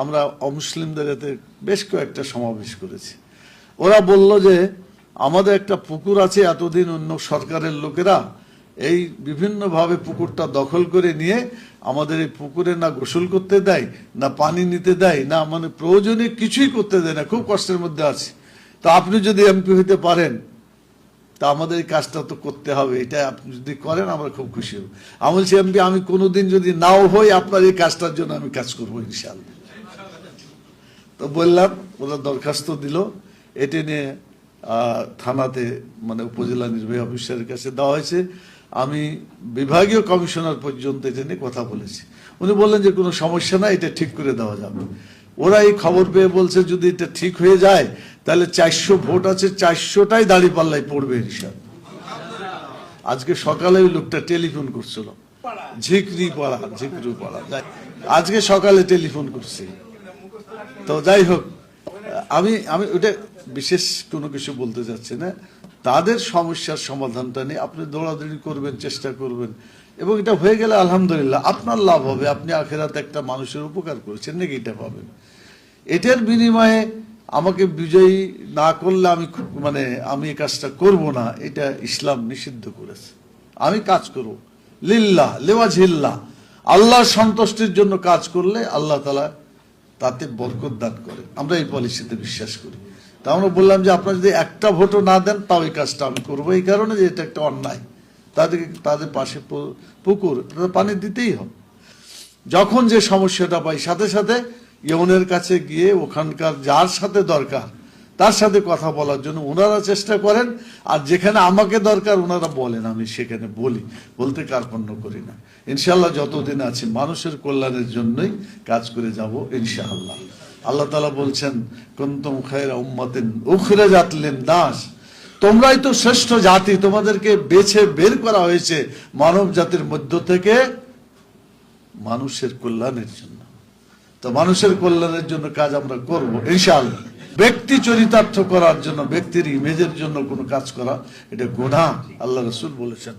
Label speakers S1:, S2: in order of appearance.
S1: আমরা অমুসলিমদের এতে বেশ কয়েকটা সমাবেশ করেছি। ওরা বলল যে, আমাদের একটা পুকুর আছে এতদিন অন্য সরকারের লোকেরা এই বিভিন্নভাবে পুকুরটা দখল করে নিয়ে আমাদের এই পুকুরে না গোসল করতে দেয়, না পানি নিতে দেয়, না মানে প্রয়োজনীয় কিছুই করতে দেয় না, খুব কষ্টের মধ্যে আছে। তো আপনি যদি এমপি হইতে পারেন, তা আমাদের এই কাজটা তো করতে হবে, এটা আপনি যদি করেন আমরা খুব খুশি হব। আমি বলছি এমপি, আমি কোনোদিন যদি নাও হই, আপনার এই কাজটার জন্য আমি কাজ করব ইনশাআল্লাহ। তো বললাম ওরা দরখাস্ত দিল। এটি নিয়ে থানাতে মানে উপজেলা নির্বাহী অফিসারের কাছে দেওয়া হয়েছে। আমি বিভাগীয় কমিশনার পর্যন্ত এটা নিয়ে কথা বলেছি। উনি বললেন যে, কোনো সমস্যা নাই, এটা ঠিক করে দেওয়া যাবে। ওরা এই খবর পেয়ে বলছে, যদি এটা ঠিক হয়ে যায়, তাহলে চারশো ভোট আছে, চারশোটাই দাড়ি পাল্লায় পড়বে হিসাব আজকে সকালে ওই লোকটা টেলিফোন করছিল। ঝিকরি পাড়া ঝিকরি পাড়া আজকে সকালে টেলিফোন করছি। তো যাই হোক, আমি আমি ওটা বিশেষ কোনো কিছু বলতে চাচ্ছি না। তাদের সমস্যার সমাধানটা নিয়ে আপনি দৌড়াদৌড়ি করবেন, চেষ্টা করবেন। এবং এটা হয়ে গেলে আলহামদুলিল্লাহ, আপনার লাভ হবে। আপনি আখেরাতে একটা মানুষের উপকার করেছেন নাকি এটা পাবেন? এটার বিনিময়ে আমাকে বিজয়ী না করলে আমি মানে আমি এই কাজটা করব না, এটা ইসলাম নিষিদ্ধ করেছে। আমি কাজ করব। লিল্লাহ লেওয়াজিল্লাহ আল্লাহর সন্তুষ্টির জন্য কাজ করলে আল্লাহ তালা তাতে বরকত দান করে। আমরা এই পলিসিতে বিশ্বাস করি। তা আমরা বললাম যে আপনারা যদি একটা ভোটও না দেন, তাও এই কাজটা আমি করব। এই কারণে যে এটা একটা অন্যায়। তাদেরকে, তাদের পাশে পুকুর পানি দিতেই হবে। যখন যে সমস্যাটা পাই, সাথে সাথে ইউনের কাছে গিয়ে ওখানকার যার সাথে দরকার তার সাথে কথা বলার জন্য ওনারা চেষ্টা করেন, আর যেখানে আমাকে দরকার ওনারা বলেন, আমি সেখানে বলি। বলতে কার্পণ্য করি না। ইনশাল্লাহ যতদিন আছি, মানুষের কল্যাণের জন্যই কাজ করে যাব, ইনশাআল্লাহ। আল্লাহ তালা বলছেন, কুন্তুম খায়রা উম্মাতিন উখরে জাতলেন দাস তোমরাই তো শ্রেষ্ঠ জাতি, তোমাদেরকে বেছে বের করা হয়েছে মানব জাতির মধ্য থেকে মানুষের কল্যাণের জন্য। তো মানুষের কল্যাণের জন্য কাজ আমরা করব, ইনশাআল্লাহ। ব্যক্তি চরিতার্থ করার জন্য, ব্যক্তির ইমেজের জন্য কোনো কাজ করা, এটা গোধা আল্লাহ রসুল বলেছেন।